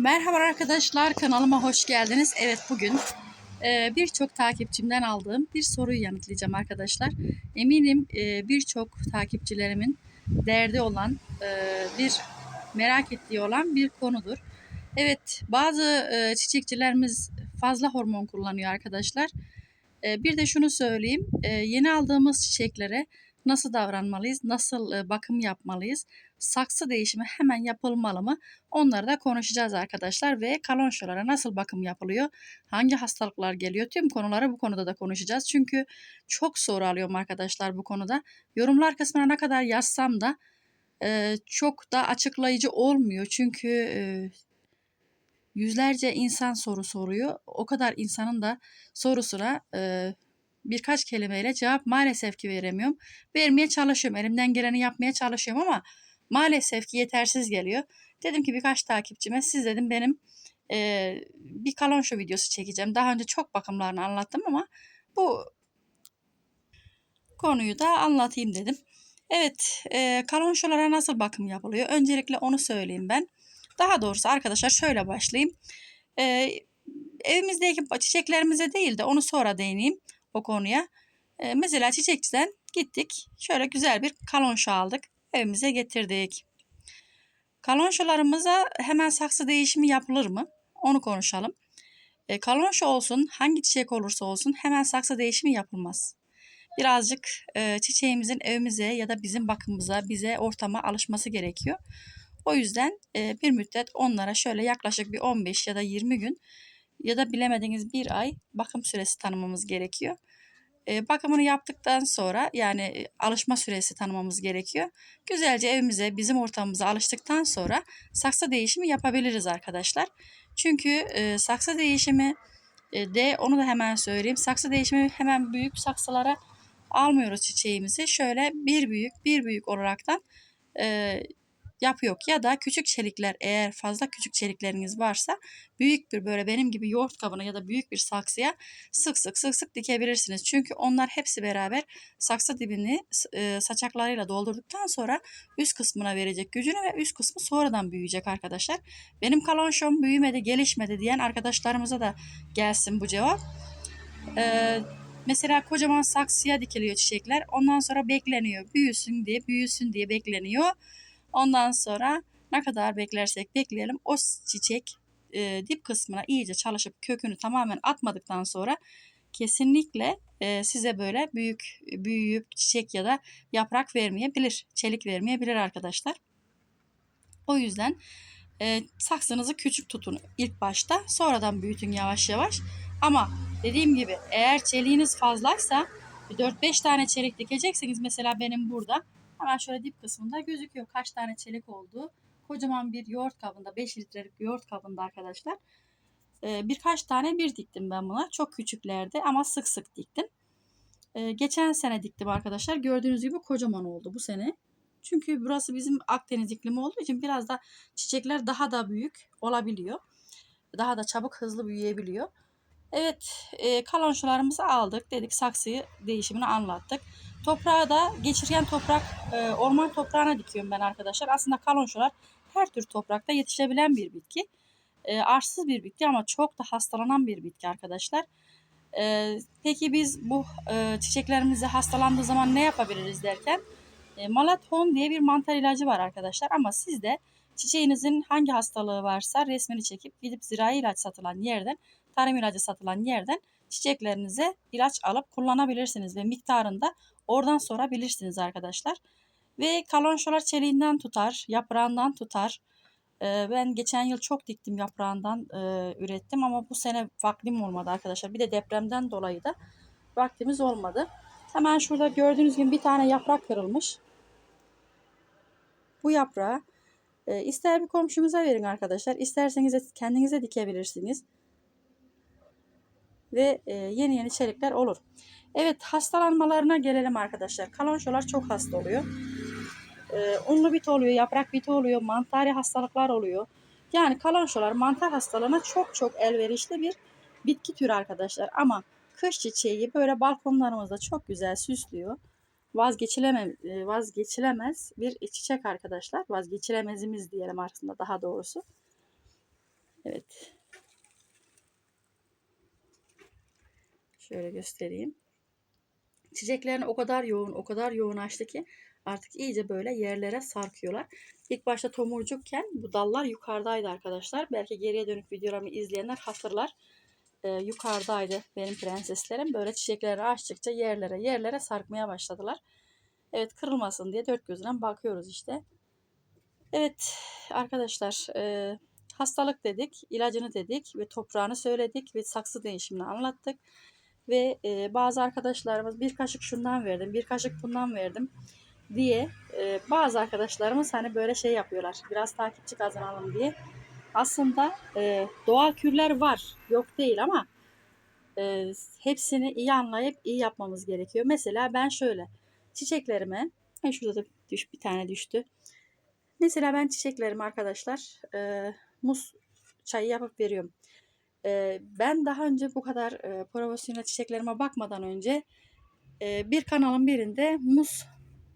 Merhaba arkadaşlar kanalıma hoş geldiniz. Evet bugün e, birçok takipçimden aldığım bir soruyu yanıtlayacağım arkadaşlar. Eminim e, birçok takipçilerimin derdi olan e, bir merak ettiği olan bir konudur. Evet bazı çiçekçilerimiz fazla hormon kullanıyor arkadaşlar. E, bir de şunu söyleyeyim e, yeni aldığımız çiçeklere nasıl davranmalıyız, nasıl e, bakım yapmalıyız, saksı değişimi hemen yapılmalı mı? Onları da konuşacağız arkadaşlar ve kalonşolara nasıl bakım yapılıyor, hangi hastalıklar geliyor tüm konuları bu konuda da konuşacağız. Çünkü çok soru alıyorum arkadaşlar bu konuda. Yorumlar kısmına ne kadar yazsam da e, çok da açıklayıcı olmuyor. Çünkü yüzlerce insan soru soruyor. O kadar insanın da sorusuna e, birkaç kelimeyle cevap maalesef ki veremiyorum. Vermeye çalışıyorum. Elimden geleni yapmaya çalışıyorum ama maalesef ki yetersiz geliyor. Dedim ki birkaç takipçime siz dedim benim e, bir kalonşo videosu çekeceğim. Daha önce çok bakımlarını anlattım ama bu konuyu da anlatayım dedim. Evet, e, kalonşolara nasıl bakım yapılıyor? Öncelikle onu söyleyeyim ben. Daha doğrusu arkadaşlar şöyle başlayayım. E, evimizdeki çiçeklerimize değil de onu sonra değineyim o konuya. E, mesela çiçekçiden gittik. Şöyle güzel bir kalonşo aldık. Evimize getirdik. Kalonşolarımıza hemen saksı değişimi yapılır mı? Onu konuşalım. E, kalonşo olsun, hangi çiçek olursa olsun hemen saksı değişimi yapılmaz. Birazcık e, çiçeğimizin evimize ya da bizim bakımımıza, bize ortama alışması gerekiyor. O yüzden e, bir müddet onlara şöyle yaklaşık bir 15 ya da 20 gün ya da bilemediğiniz bir ay bakım süresi tanımamız gerekiyor. E, bakımını yaptıktan sonra yani alışma süresi tanımamız gerekiyor. Güzelce evimize, bizim ortamımıza alıştıktan sonra saksı değişimi yapabiliriz arkadaşlar. Çünkü e, saksı değişimi e, de onu da hemen söyleyeyim. Saksı değişimi hemen büyük saksılara almıyoruz çiçeğimizi. Şöyle bir büyük bir büyük olaraktan e, yap yok ya da küçük çelikler eğer fazla küçük çelikleriniz varsa büyük bir böyle benim gibi yoğurt kabına ya da büyük bir saksıya sık sık sık sık dikebilirsiniz. Çünkü onlar hepsi beraber saksı dibini e, saçaklarıyla doldurduktan sonra üst kısmına verecek gücünü ve üst kısmı sonradan büyüyecek arkadaşlar. Benim kalonşom büyümedi gelişmedi diyen arkadaşlarımıza da gelsin bu cevap. Ee, Mesela kocaman saksıya dikiliyor çiçekler. Ondan sonra bekleniyor. Büyüsün diye, büyüsün diye bekleniyor. Ondan sonra ne kadar beklersek bekleyelim o çiçek e, dip kısmına iyice çalışıp kökünü tamamen atmadıktan sonra kesinlikle e, size böyle büyük büyüyüp çiçek ya da yaprak vermeyebilir. Çelik vermeyebilir arkadaşlar. O yüzden e, saksınızı küçük tutun ilk başta. Sonradan büyütün yavaş yavaş. Ama dediğim gibi eğer çeliğiniz fazlaysa 4-5 tane çelik dikecekseniz mesela benim burada Hemen şöyle dip kısmında gözüküyor kaç tane çelik olduğu. Kocaman bir yoğurt kabında 5 litrelik yoğurt kabında arkadaşlar. Ee, birkaç tane bir diktim ben buna. Çok küçüklerdi ama sık sık diktim. Ee, geçen sene diktim arkadaşlar. Gördüğünüz gibi kocaman oldu bu sene. Çünkü burası bizim Akdeniz iklimi olduğu için biraz da çiçekler daha da büyük olabiliyor. Daha da çabuk hızlı büyüyebiliyor. Evet e, kalonşularımızı aldık. Dedik saksıyı değişimini anlattık. Toprağı da geçirgen toprak, e, orman toprağına dikiyorum ben arkadaşlar. Aslında kalonşular her tür toprakta yetişebilen bir bitki. E, arsız bir bitki ama çok da hastalanan bir bitki arkadaşlar. E, peki biz bu e, çiçeklerimizi hastalandığı zaman ne yapabiliriz derken e, Malathon diye bir mantar ilacı var arkadaşlar ama siz de çiçeğinizin hangi hastalığı varsa resmini çekip gidip zirai ilaç satılan yerden, tarım ilacı satılan yerden çiçeklerinize ilaç alıp kullanabilirsiniz ve miktarında oradan sorabilirsiniz arkadaşlar. Ve kalonşolar çeliğinden tutar, yaprağından tutar. Ee, ben geçen yıl çok diktim yaprağından e, ürettim ama bu sene vaktim olmadı arkadaşlar. Bir de depremden dolayı da vaktimiz olmadı. Hemen şurada gördüğünüz gibi bir tane yaprak kırılmış. Bu yaprağı e, ister bir komşumuza verin arkadaşlar. isterseniz kendinize dikebilirsiniz ve e, yeni yeni çelikler olur. Evet hastalanmalarına gelelim arkadaşlar. Kalonşolar çok hasta oluyor. E, unlu bit oluyor, yaprak biti oluyor, mantari hastalıklar oluyor. Yani kalonşolar mantar hastalığına çok çok elverişli bir bitki türü arkadaşlar. Ama kış çiçeği böyle balkonlarımızda çok güzel süslüyor. Vazgeçilemez, vazgeçilemez bir çiçek arkadaşlar. Vazgeçilemezimiz diyelim aslında daha doğrusu. Evet. Şöyle göstereyim. Çiçeklerini o kadar yoğun, o kadar yoğun açtı ki artık iyice böyle yerlere sarkıyorlar. İlk başta tomurcukken bu dallar yukarıdaydı arkadaşlar. Belki geriye dönük videolarımı izleyenler hatırlar. Ee, yukarıdaydı benim prenseslerim. Böyle çiçekleri açtıkça yerlere yerlere sarkmaya başladılar. Evet kırılmasın diye dört gözünden bakıyoruz işte. Evet arkadaşlar e, hastalık dedik, ilacını dedik ve toprağını söyledik ve saksı değişimini anlattık. Ve e, bazı arkadaşlarımız bir kaşık şundan verdim, bir kaşık bundan verdim diye e, bazı arkadaşlarımız hani böyle şey yapıyorlar. Biraz takipçi kazanalım diye. Aslında e, doğal kürler var, yok değil ama e, hepsini iyi anlayıp iyi yapmamız gerekiyor. Mesela ben şöyle çiçeklerime, Ay şurada da düş, bir tane düştü. Mesela ben çiçeklerime arkadaşlar e, muz çayı yapıp veriyorum. E, ben daha önce bu kadar e, profesyonel çiçeklerime bakmadan önce e, bir kanalın birinde muz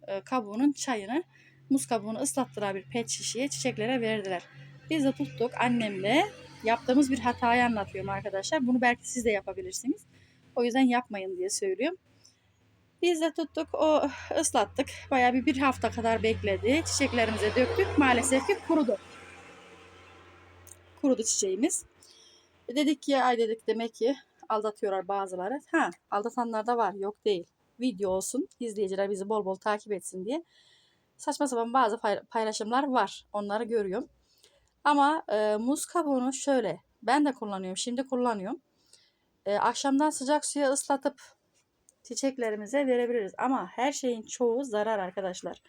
e, kabuğunun çayını, muz kabuğunu ıslattılar bir pet şişeye çiçeklere verdiler. Biz de tuttuk annemle yaptığımız bir hatayı anlatıyorum arkadaşlar. Bunu belki siz de yapabilirsiniz. O yüzden yapmayın diye söylüyorum. Biz de tuttuk o ıslattık. Bayağı bir, bir hafta kadar bekledi. Çiçeklerimize döktük. Maalesef ki kurudu. Kurudu çiçeğimiz. Dedik ki ay dedik demek ki aldatıyorlar bazıları. Ha aldatanlar da var yok değil. Video olsun izleyiciler bizi bol bol takip etsin diye. Saçma sapan bazı paylaşımlar var. Onları görüyorum. Ama e, muz kabuğunu şöyle ben de kullanıyorum. Şimdi kullanıyorum. E, akşamdan sıcak suya ıslatıp çiçeklerimize verebiliriz. Ama her şeyin çoğu zarar arkadaşlar.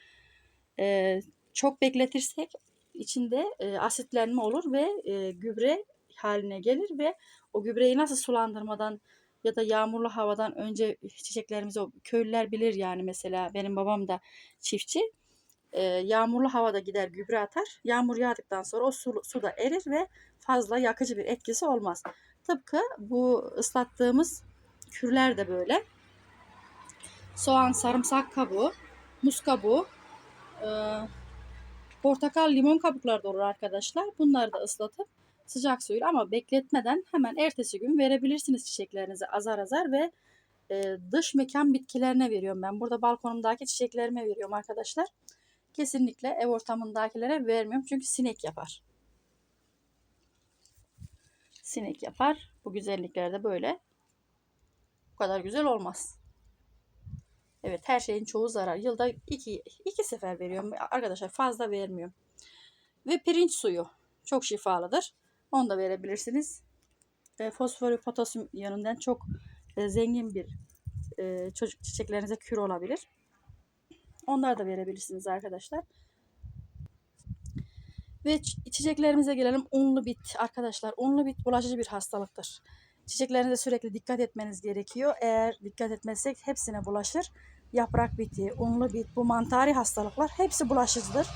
E, çok bekletirsek içinde e, asitlenme olur ve e, gübre haline gelir ve o gübreyi nasıl sulandırmadan ya da yağmurlu havadan önce çiçeklerimizi köylüler bilir yani mesela benim babam da çiftçi. E, yağmurlu havada gider gübre atar. Yağmur yağdıktan sonra o su, su da erir ve fazla yakıcı bir etkisi olmaz. Tıpkı bu ıslattığımız kürler de böyle. Soğan, sarımsak kabuğu, muz kabuğu, e, portakal, limon kabukları da olur arkadaşlar. Bunları da ıslatıp sıcak suyla ama bekletmeden hemen ertesi gün verebilirsiniz çiçeklerinizi azar azar ve e, dış mekan bitkilerine veriyorum ben. Burada balkonumdaki çiçeklerime veriyorum arkadaşlar. Kesinlikle ev ortamındakilere vermiyorum çünkü sinek yapar. Sinek yapar. Bu güzellikler de böyle. Bu kadar güzel olmaz. Evet her şeyin çoğu zarar. Yılda iki, iki sefer veriyorum. Arkadaşlar fazla vermiyorum. Ve pirinç suyu çok şifalıdır. Onu da verebilirsiniz. E, fosfor ve potasyum yönünden çok e, zengin bir e, çocuk çiçeklerinize kür olabilir. Onları da verebilirsiniz arkadaşlar. Ve çiçeklerimize gelelim. Unlu bit arkadaşlar. Unlu bit bulaşıcı bir hastalıktır. Çiçeklerinize sürekli dikkat etmeniz gerekiyor. Eğer dikkat etmezsek hepsine bulaşır. Yaprak biti, unlu bit, bu mantari hastalıklar hepsi bulaşıcıdır.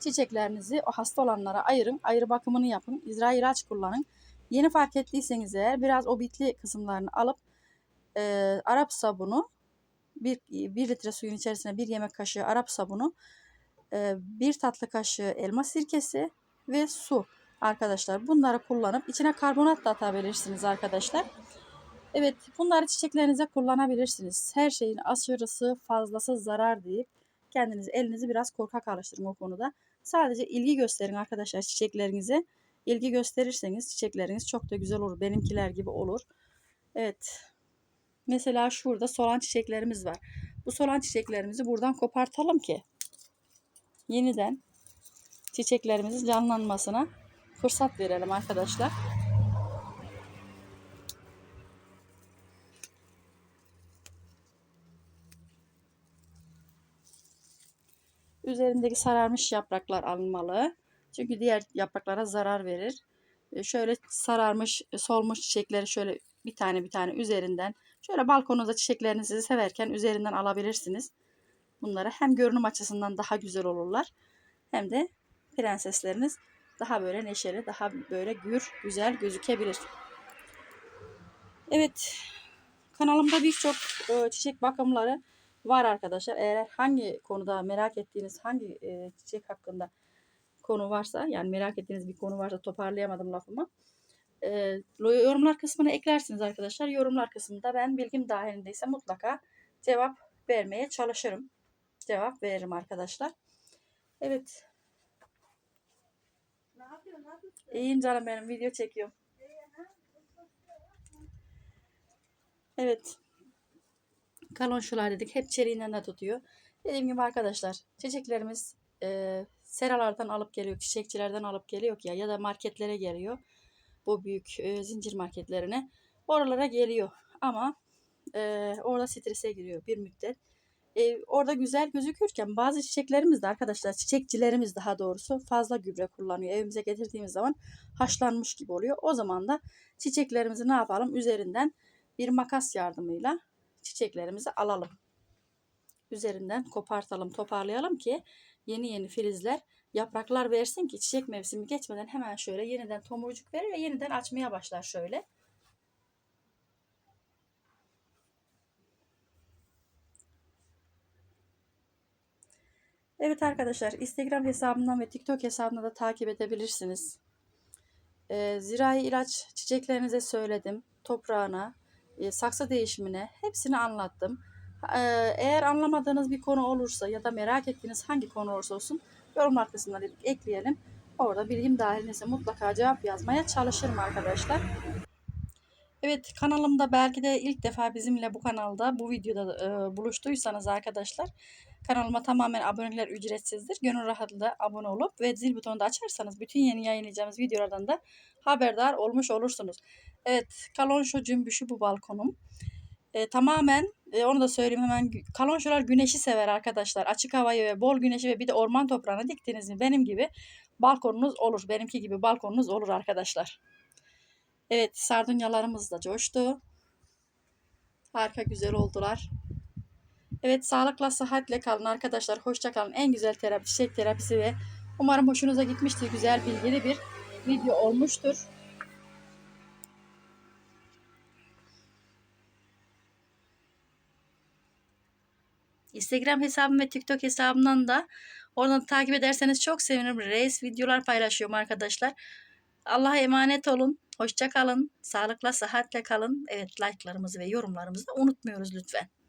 Çiçeklerinizi o hasta olanlara ayırın. Ayrı bakımını yapın. İzra ilaç kullanın. Yeni fark ettiyseniz eğer biraz o bitli kısımlarını alıp e, Arap sabunu bir, bir litre suyun içerisine bir yemek kaşığı Arap sabunu e, bir tatlı kaşığı elma sirkesi ve su arkadaşlar. Bunları kullanıp içine karbonat da atabilirsiniz arkadaşlar. Evet bunları çiçeklerinize kullanabilirsiniz. Her şeyin aşırısı fazlası zarar deyip kendiniz elinizi biraz korkak alıştırın o konuda. Sadece ilgi gösterin arkadaşlar çiçeklerinize. İlgi gösterirseniz çiçekleriniz çok da güzel olur. Benimkiler gibi olur. Evet. Mesela şurada solan çiçeklerimiz var. Bu solan çiçeklerimizi buradan kopartalım ki yeniden çiçeklerimizin canlanmasına fırsat verelim arkadaşlar. Üzerindeki sararmış yapraklar alınmalı. Çünkü diğer yapraklara zarar verir. E, şöyle sararmış, solmuş çiçekleri şöyle bir tane bir tane üzerinden şöyle balkonunuzda çiçeklerinizi severken üzerinden alabilirsiniz. Bunları hem görünüm açısından daha güzel olurlar hem de prensesleriniz daha böyle neşeli, daha böyle gür, güzel gözükebilir. Evet, kanalımda birçok e, çiçek bakımları var arkadaşlar. Eğer hangi konuda merak ettiğiniz hangi e, çiçek hakkında konu varsa yani merak ettiğiniz bir konu varsa toparlayamadım lafımı. E, yorumlar kısmına eklersiniz arkadaşlar. Yorumlar kısmında ben bilgim dahilindeyse mutlaka cevap vermeye çalışırım. Cevap veririm arkadaşlar. Evet. Ne yapıyorsun? Ne yapıyorsun? İyiyim canım benim. Video çekiyorum. Evet. Kalonşular dedik. Hep çeliğinden de tutuyor. Dediğim gibi arkadaşlar çiçeklerimiz e, seralardan alıp geliyor. Çiçekçilerden alıp geliyor ya ya da marketlere geliyor. Bu büyük e, zincir marketlerine. Oralara geliyor. Ama e, orada strese giriyor bir müddet. E, orada güzel gözükürken bazı çiçeklerimiz de arkadaşlar çiçekçilerimiz daha doğrusu fazla gübre kullanıyor. Evimize getirdiğimiz zaman haşlanmış gibi oluyor. O zaman da çiçeklerimizi ne yapalım? Üzerinden bir makas yardımıyla çiçeklerimizi alalım. Üzerinden kopartalım, toparlayalım ki yeni yeni filizler, yapraklar versin ki çiçek mevsimi geçmeden hemen şöyle yeniden tomurcuk verir ve yeniden açmaya başlar şöyle. Evet arkadaşlar Instagram hesabından ve TikTok hesabından da takip edebilirsiniz. Ee, zirai ilaç çiçeklerinize söyledim. Toprağına, e, saksı değişimine hepsini anlattım. Ee, eğer anlamadığınız bir konu olursa ya da merak ettiğiniz hangi konu olursa olsun yorumlar kısmına ekleyelim. Orada bilgim dahilinde mutlaka cevap yazmaya çalışırım arkadaşlar. Evet kanalımda belki de ilk defa bizimle bu kanalda bu videoda e, buluştuysanız arkadaşlar kanalıma tamamen aboneler ücretsizdir. Gönül rahatlığı abone olup ve zil butonunu da açarsanız bütün yeni yayınlayacağımız videolardan da haberdar olmuş olursunuz. Evet kalonşo cümbüşü bu balkonum. E, tamamen e, onu da söyleyeyim hemen kalonşolar güneşi sever arkadaşlar. Açık havayı ve bol güneşi ve bir de orman toprağına diktiniz mi benim gibi balkonunuz olur. Benimki gibi balkonunuz olur arkadaşlar. Evet sardunyalarımız da coştu. Harika güzel oldular. Evet sağlıkla sıhhatle kalın arkadaşlar. Hoşça kalın. En güzel terapi çiçek terapisi ve umarım hoşunuza gitmiştir. Güzel bilgili bir video olmuştur. Instagram hesabım ve TikTok hesabımdan da oradan takip ederseniz çok sevinirim. Reis videolar paylaşıyorum arkadaşlar. Allah'a emanet olun. Hoşça kalın. Sağlıkla, sıhhatle kalın. Evet like'larımızı ve yorumlarımızı da unutmuyoruz lütfen.